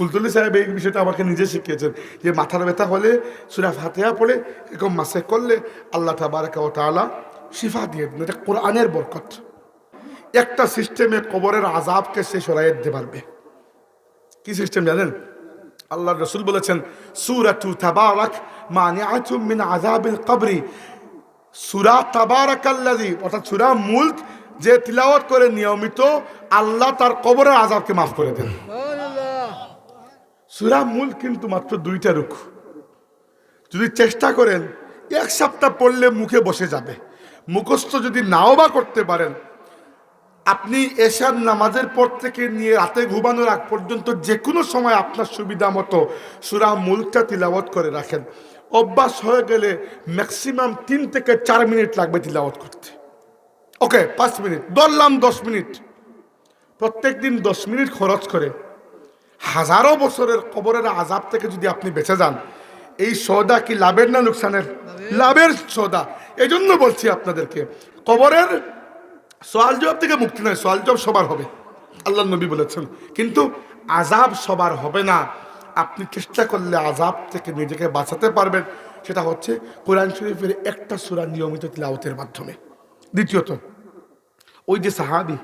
ফুলতলি সাহেব এই বিষয়টা আমাকে নিজে শিখিয়েছেন যে মাথার ব্যথা হলে, সুরা ফাতেহা পড়ে এরকম মাসে করলে আল্লাহ তাবারাকা ও তাআলা শিফা দিয়ে দেন। এটা কোরআনের বরকত। একটা সিস্টেমে কবরের আজাবকে সে সরাইয়ে দিতে পারবে। কি সিস্টেম জানেন? আল্লাহ রসুল বলেছেন, সুরাতু তাবারাক মানিআতুম মিন আযাবিল কবরি। সুরা তাবারাকাল্লাযী অর্থাৎ সুরা মুলক যে তিলাওয়াত করে নিয়মিত আল্লাহ তার কবরের আযাবকে মাফ করে দেন। সুরা মূল কিন্তু মাত্র দুইটা রুখ যদি চেষ্টা করেন, এক সপ্তাহ পড়লে মুখে বসে যাবে। মুখস্থ যদি নাও বা করতে পারেন, আপনি এশার নামাজের পর থেকে নিয়ে রাতে ঘুমানোর আগ পর্যন্ত যে কোনো সময় আপনার সুবিধা মতো সুরা মুলকটা তিলাওয়াত করে রাখেন। অভ্যাস হয়ে গেলে ম্যাক্সিমাম তিন থেকে চার মিনিট লাগবে তিলাওয়াত করতে। ওকে, পাঁচ মিনিট, ধরলাম দশ মিনিট। প্রত্যেক দিন দশ মিনিট খরচ করে হাজারো বছরের কবরের আজাব থেকে যদি আপনি বেঁচে যান এই সৌদা কি লাভের না লোকসানের লাভের। সৌদা এই জন্য বলছি আপনাদেরকে কবরের সোয়াল জবাব থেকে মুক্তি নয় সোয়াল জবাব সবার হবে। আল্লাহ নবী বলেছেন কিন্তু আজাব সবার হবে না। আপনি চেষ্টা করলে আজাব থেকে নিজেকে বাঁচাতে পারবেন। সেটা হচ্ছে কোরআন শরীফের একটা সুরা নিয়মিত তিলাওয়াতের মাধ্যমে। দ্বিতীয়ত ওই যে সাহাবি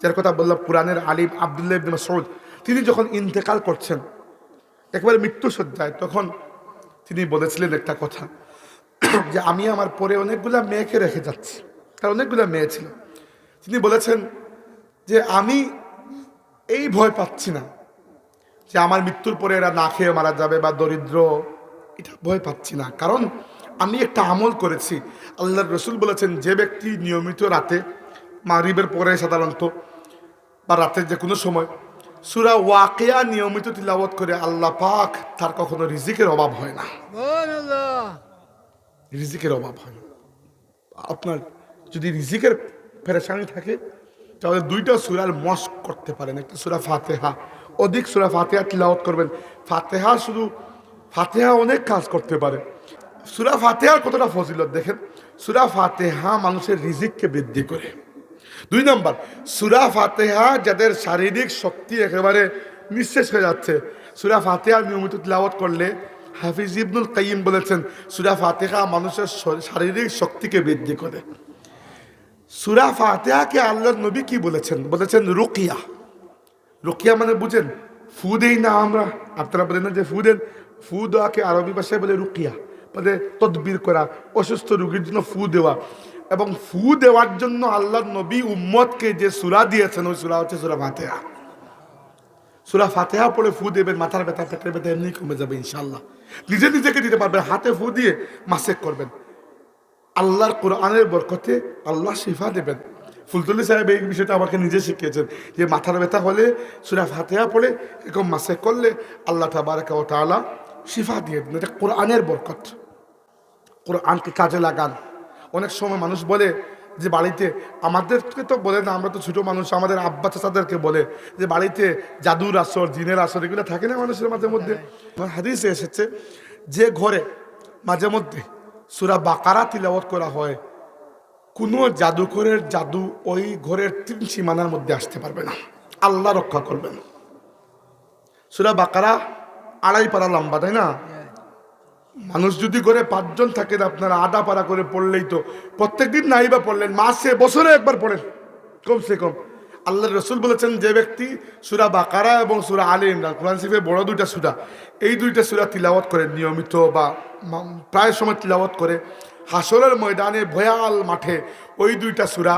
যার কথা বললাম কোরআনের আলিম আবদুল্লাহ ইবনে মাসউদ তিনি যখন ইন্তেকাল করছেন, একবারে মৃত্যু সজ্জায় তখন তিনি বলেছিলেন একটা কথা, যে আমি আমার পরে অনেকগুলা মেয়েকে রেখে যাচ্ছি, তার অনেকগুলা মেয়ে ছিল। তিনি বলেছেন যে আমি এই ভয় পাচ্ছি না, যে আমার মৃত্যুর পরে এরা না খেয়ে মারা যাবে বা দরিদ্র, এটা ভয় পাচ্ছি না। কারণ আমি একটা আমল করেছি আল্লাহ রসুল বলেছেন, যে ব্যক্তি নিয়মিত রাতে মাগরিবের পরে সাধারণত বা রাতের যে কোনো সময় সুরা ওয়াকিয়া নিয়মিত তিলাওয়াত করে আল্লাহ পাক তার কখনো রিজিকের অভাব হয় না। রিজিকের অভাব হয়। না আপনার যদি রিজিকের পেরেশানি থাকে তাহলে দুইটা সুরার মস্ক করতে পারেন। একটা সুরা ফাতেহা অধিক সুরা ফাতেহা তিলাওয়াত করবেন। ফাতেহা শুধু ফাতেহা অনেক কাজ করতে পারে। সুরা ফাতেহার কতটা ফজিলত দেখেন? সুরা ফাতেহা মানুষের রিজিককে বৃদ্ধি করে। দুই নম্বর, সুরা ফাতেহা যাদের শারীরিক শক্তি একেবারে নিঃশেষ হয়ে যাচ্ছে। সুরা ফাতেহা নিয়মিত তিলাওয়াত করলে হাফিজ ইবনুল কাইম বলেছেন, সুরা ফাতেহা মানুষের শারীরিক শক্তিকে বৃদ্ধি করে। সুরা ফাতেহাকে আল্লাহ নবী কি বলেছেন? বলেছেন রুকিয়া। রুকিয়া মানে বুঝেন, ফু দেই না আমরা। আপনারা বলেন না যে ফু দেন। ফু দেওয়াকে আরবি ভাষায় বলে রুকিয়া। মানে তদবির করা, অসুস্থ রুগীর জন্য ফু দেওয়া। এবং ফু দেওয়ার জন্য আল্লাহ নবী উম্মতকে যে সুরা দিয়েছেন, ওই সুরা হচ্ছে সুরা ফাতেহা। সুরা ফাতেহা পড়ে ফু দেবেন, মাথার ব্যথা, পেটের ব্যথা এমনি কমে যাবে ইনশাল্লাহ নিজে নিজেকে দিতে পারবেন, হাতে ফু দিয়ে মাসেক করবেন। আল্লাহর কোরআনের বরকতে আল্লাহ শিফা দেবেন। ফুলতলি সাহেব এই বিষয়টা আমাকে নিজে শিখিয়েছেন যে মাথার ব্যথা হলে সুরা ফাতেহা পড়ে এরকম মাসে করলে আল্লাহ তাবারাকা ও তাআলা শিফা দিয়ে দেন এটা কোরআনের বরকত। কোরআনকে কাজে লাগান। অনেক সময় মানুষ বলে যে বাড়িতে, আমাদেরকে তো বলে না, আমরা তো ছোটো মানুষ, আমাদের আব্বা চাচাদেরকে বলে যে বাড়িতে জাদুর আসর, জিনের আসর, এগুলো থাকে না মানুষের মাঝে মধ্যে? হাদিসে এসেছে যে ঘরে মাঝে মধ্যে সুরা বাকারা তিলাওয়াত করা হয়, কোনো জাদুঘরের জাদু ওই ঘরের তিন সীমানার মধ্যে আসতে পারবে না। আল্লাহ রক্ষা করবেন। সুরা বাকারা আড়াই পারা লম্বা, তাই না? মানুষ যদি করে পাঁচজন থাকেন আপনারা আধা পাড়া করে পড়লেই তো। প্রত্যেকদিন নাই বা পড়লেন মাসে বছরে একবার পড়েন। কমসে কম। আল্লাহ রসুল বলেছেন যে ব্যক্তি সুরা বাকারা এবং সুরা আলী ইমরান কোরআন শরীফে বড় দুইটা সুরা এই দুইটা সুরা তিলাওয়াত করে নিয়মিত বা প্রায় সময় তিলাওয়াত করে হাসরের ময়দানে ভয়াল মাঠে ওই দুইটা সুরা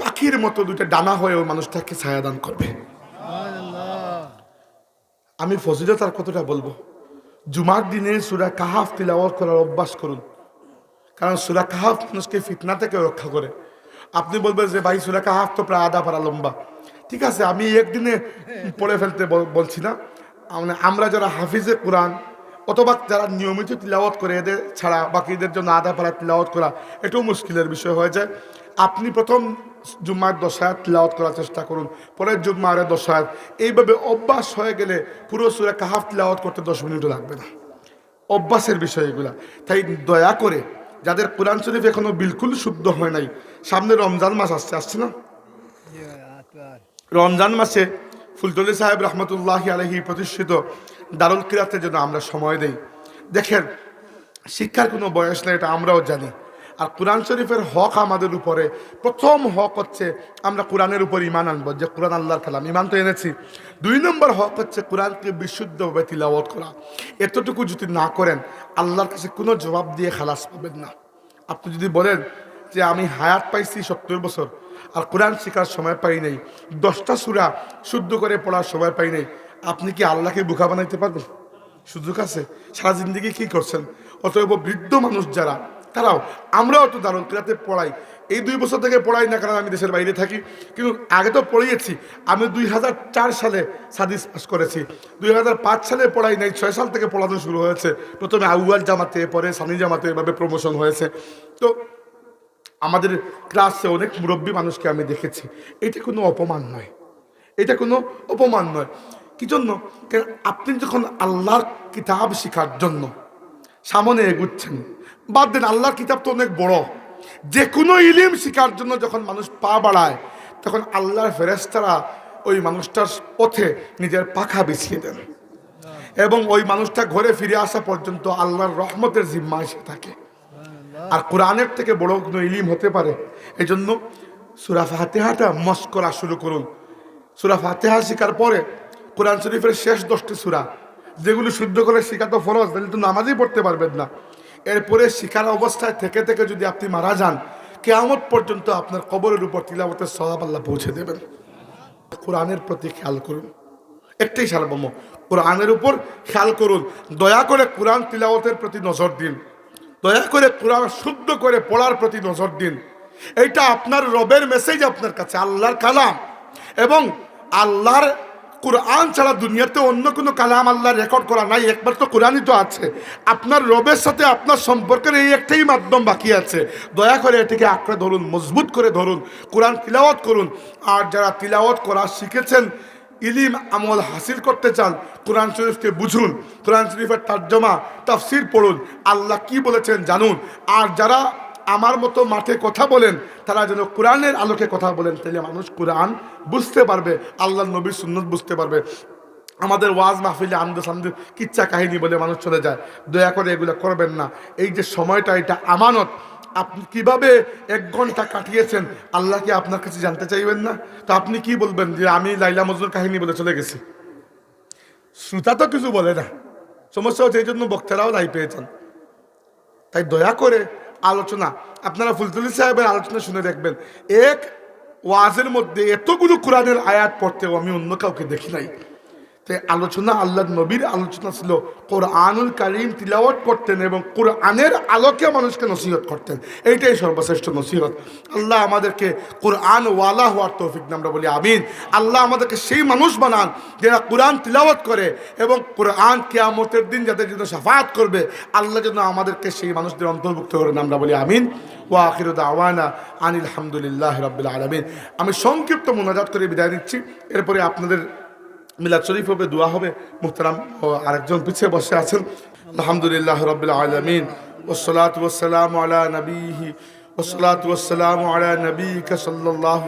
পাখির মতো দুইটা ডানা হয়ে ওই মানুষটাকে ছায়াদান করবে। আমি ফজিলত আর কতটা বলব? জুমার দিনে সুরা কাহাফ তিলাওয়াত করার অভ্যাস করুন। কারণ সুরা কাহাফ মানুষকে ফিতনা থেকে রক্ষা করে। আপনি বলবেন যে, ভাই, সুরা কাহাফ তো প্রায় আধা পারা লম্বা। ঠিক আছে, আমি একদিনে পড়ে ফেলতে বলছি না। মানে আমরা যারা হাফিজে কোরআন অথবা যারা নিয়মিত তিলাওয়াত করে, এদের ছাড়া বাকিদের জন্য আধা পারা তিলাওয়াত করা এটাও মুশকিলের বিষয় হয়ে যায়। আপনি প্রথম জুম্মার দশায়াত তিলাওয়াত করার চেষ্টা করুন। পরের জুম্মারের দশায়াত, এইভাবে অভ্যাস হয়ে গেলে পুরো সুরে কাহাফ তিলাওয়াত করতে দশ মিনিটও লাগবে না। অভ্যাসের বিষয় এগুলা। তাই দয়া করে, যাদের কোরআন শরীফ এখনও বিলকুল শুদ্ধ হয় নাই, সামনে রমজান মাস আসছে আসছে না? রমজান মাসে ফুলতলি সাহেব রহমতুল্লাহ আলহী প্রতিষ্ঠিত দারুল কিরাতে যেন আমরা সময় দেই। দেখেন, শিক্ষার কোনো বয়স নেই, এটা আমরাও জানি। আর কোরআন শরীফের হক আমাদের উপরে। প্রথম হক হচ্ছে আমরা কোরআনের উপর ইমান আনব, যে কোরআন আল্লাহর কালাম। ইমান তো এনেছি। দুই নম্বর হক হচ্ছে কোরআনকে বিশুদ্ধভাবে তিলাওয়াত করা। এতটুকু যদি না করেন, আল্লাহর কাছে কোনো জবাব দিয়ে খালাস পাবেন না। আপনি যদি বলেন যে আমি হায়াত পাইছি সত্তর বছর, আর কোরআন শেখার সময় পাই নাই, দশটা সুরা শুদ্ধ করে পড়ার সময় পাই নাই, আপনি কি আল্লাহকে বোকা বানাইতে পারবেন? সুযোগ আছে? সারা জিন্দগি কি করছেন? অতএব বৃদ্ধ মানুষ যারা তারাও আমরাও তো দারুণ ক্লাতে পড়াই। এই দুই বছর থেকে পড়াই না কারণ আমি দেশের বাইরে থাকি। কিন্তু আগে তো পড়িয়েছি। আমি দুই হাজার চার সালে সাদিস পাস করেছি। দুই হাজার পাঁচ সালে পড়াই নাই, ছয় সাল থেকে পড়ানো শুরু হয়েছে। প্রথমে আউয়াল জামাতে পরে সানি জামাতে এভাবে প্রমোশন হয়েছে। তো আমাদের ক্লাসে অনেক মুরব্বী মানুষকে আমি দেখেছি। এটা কোনো অপমান নয়। এটা কোনো অপমান নয়। কি জন্য? আপনি যখন আল্লাহর কিতাব শেখার জন্য সামনে এগুচ্ছেন বাদ দেন, আল্লাহর কিতাব তো অনেক বড়। যে কোনো ইলিম শেখার জন্য যখন মানুষ পা বাড়ায়, তখন আল্লাহর ফেরেস্তারা ওই মানুষটার পথে নিজের পাখা বিছিয়ে দেন। এবং ওই মানুষটা ঘরে ফিরে আসা পর্যন্ত আল্লাহর রহমতের জিম্মা এসে থাকে। আর কোরআনের থেকে বড় কোনো ইলিম হতে পারে? এই জন্য সুরা ফাতেহাটা মস করা শুরু করুন। সুরা ফাতেহা শেখার পরে কোরআন শরীফের শেষ দশটি সুরা, যেগুলো শুদ্ধ করে শেখা তো ফরজ, তাহলে তো নামাজই পড়তে পারবেন না। এরপরে শিকার অবস্থায় থেকে থেকে যদি আপনি মারা যান, কেয়ামত পর্যন্ত আপনার কবরের উপর তিলাবতের সহাব আল্লাহ পৌঁছে দেবেন। কোরআনের প্রতি খেয়াল করুন। একটাই সারবম কোরআনের উপর খেয়াল করুন। দয়া করে কোরআন তিলাওয়াতের প্রতি নজর দিন। দয়া করে কোরআন শুদ্ধ করে পড়ার প্রতি নজর দিন। এইটা আপনার রবের মেসেজ আপনার কাছে, আল্লাহর কালাম। এবং আল্লাহর কোরআন ছাড়া দুনিয়াতে অন্য কোনো কালাম আল্লাহ রেকর্ড করা নাই। একবার তো কোরআনই তো আছে। আপনার রবের সাথে আপনার সম্পর্কের এই একটাই মাধ্যম বাকি আছে। দয়া করে এটিকে আঁকড়ে ধরুন, মজবুত করে ধরুন, কোরআন তিলাওয়াত করুন। আর যারা তিলাওয়াত করা শিখেছেন, ইলিম আমল হাসিল করতে চান, কোরআন শরীফকে বুঝুন, কোরআন শরীফের তর্জমা, তাফসির পড়ুন, আল্লাহ কি বলেছেন জানুন। আর যারা আমার মতো মাঠে কথা বলেন, তারা যেন কোরআনের আলোকে কথা বলেন, তাহলে মানুষ কোরআন বুঝতে পারবে আল্লাহ নবীর সুন্নত বুঝতে পারবে। আমাদের ওয়াজ মাহফিলে আমদে সামদে কিচ্ছা কাহিনী বলে মানুষ চলে যায়। দয়া করে এগুলো করবেন না। এই যে সময়টা, এটা আমানত। আপনি কীভাবে এক ঘণ্টা কাটিয়েছেন? আল্লাহকে আপনার কাছে জানতে চাইবেন না? তো আপনি কি বলবেন যে আমি লাইলা মজনুর কাহিনী বলে চলে গেছি? শ্রোতা তো কিছু বলে না। সমস্যা হচ্ছে এই জন্য বক্তারাও লাই পেয়েছেন। তাই দয়া করে আলোচনা। আপনারা ফুলতুলি সাহেবের আলোচনা শুনে দেখবেন। এক ওয়াজের মধ্যে এতগুলো কোরআনের আয়াত পড়তেও আমি অন্য কাউকে দেখি নাই। তাই আলোচনা আল্লাহ নবীর আলোচনা ছিল। কোরআনুল কারিম তিলাওয়াত করতেন এবং কোরআনের আলোকে মানুষকে নসিহত করতেন। এইটাই সর্বশ্রেষ্ঠ নসিহত। আল্লাহ আমাদেরকে কোরআন ওয়ালা হওয়ার তৌফিক আমরা বলি আমিন। আল্লাহ আমাদেরকে সেই মানুষ বানান যারা কোরআন তিলাওয়াত করে এবং কোরআন কেয়ামতের দিন যাদের জন্য সাফাত করবে, আল্লাহ যেন আমাদেরকে সেই মানুষদের অন্তর্ভুক্ত করেন, আমরা বলি আমিন। ও আওয়ানা আনিল হামদুলিল্লাহ রবিল আলমিন। আমি সংক্ষিপ্ত মোনাজাত করে বিদায় দিচ্ছি এরপরে আপনাদের মিলাদ শরীফ হবে, দোয়া হবে। মুহতারাম আরেকজন পিছিয়ে বসে আছেন। আলহামদুলিল্লাহ রবিল আলমিন। ওসলাত ওসালাম আলা নবীহি। ওসলাত ওসালাম আলা নবীকা সাল্লাহ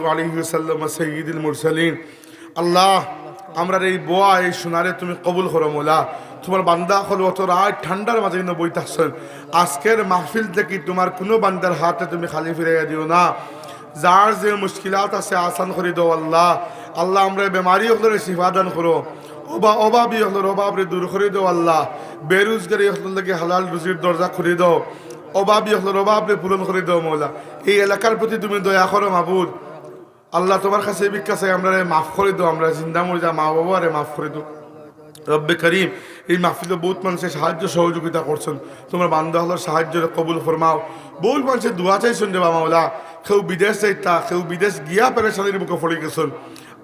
সাল্লাম সঈদুল মুরসালিন। আল্লাহ আমরা এই বোয়া এই সোনারে তুমি কবুল করো মোলা। তোমার বান্দা হল অত রাত ঠান্ডার মাঝে কিন্তু বই থাকছেন আজকের মাহফিল থেকে তোমার কোনো বান্দার হাতে তুমি খালি ফিরে দিও না। যার যে মুশকিলাত আছে আসান করে দাও আল্লাহ। আল্লাহ আমরা বেমারি হলে শিফাদান করো। অবা অভাবী হলোর অভাবরে দূর করে দাও আল্লাহ। বেরোজগারি হলকে হালাল রুজির দরজা খুলে দাও। অভাবী হলোর অভাবরে পূরণ করে দাও মৌলা। এই এলাকার প্রতি তুমি দয়া করো মাহবুদ আল্লাহ তোমার কাছে চাই, আমরা মাফ করে দাও, আমরা জিন্দা মরে যা, মা বাবা রে মাফ করে দাও। রব্বে করিম, এই মাহফিলে বহুত মানুষের সাহায্য সহযোগিতা করছেন। তোমার বান্ধব সাহায্য কবুল ফরমাও। বহুত মানুষের দোয়া চাইছেন রে মাওলা কেউ বিদেশ চাইতা কেউ বিদেশ গিয়া পেরেশানির মুখে পড়ে গেছেন।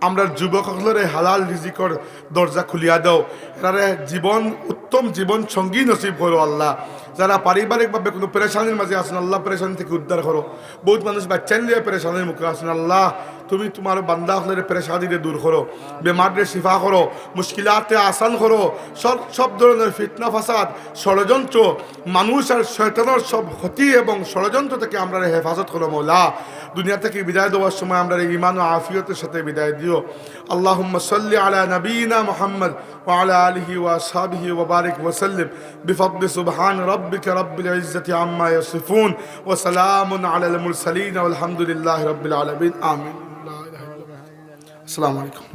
আমরা যুবক সকলের হালাল রিজিকর দরজা খুলিয়া দাও। এরারে জীবন উত্তম জীবন সঙ্গী নসিব করো আল্লাহ। যারা পারিবারিকভাবে কোনো পেরেশানির মাঝে আসেন আল্লাহ পেরেশানি থেকে উদ্ধার করো বহুত মানুষ বাচ্চা নিয়ে পেরেশানির মুখে আসেন আল্লাহ। তুমি তোমার বান্দা হলের পেরেশাদিরে দূর করো বেমারে শিফা করো মুশকিলাতে আসান করো সব সব ধরনের ফিতনা ফাসাদ ষড়যন্ত্র মানুষ আর শয়তানোর সব ক্ষতি এবং ষড়যন্ত্র থেকে আমরা হেফাজত করো মৌলা দুনিয়া থেকে বিদায় দেওয়ার সময় আমরা ইমান ও আফিয়তের সাথে বিদায় দিও আল্লাহ সাল্লি আলা নবীনা মোহাম্মদ وعلى آله وأصحابه وبارك وسلم بفضل سبحان ربك رب العزة عما يصفون وسلام على المرسلين والحمد لله رب العالمين آمين আসসালামু আলাইকুম।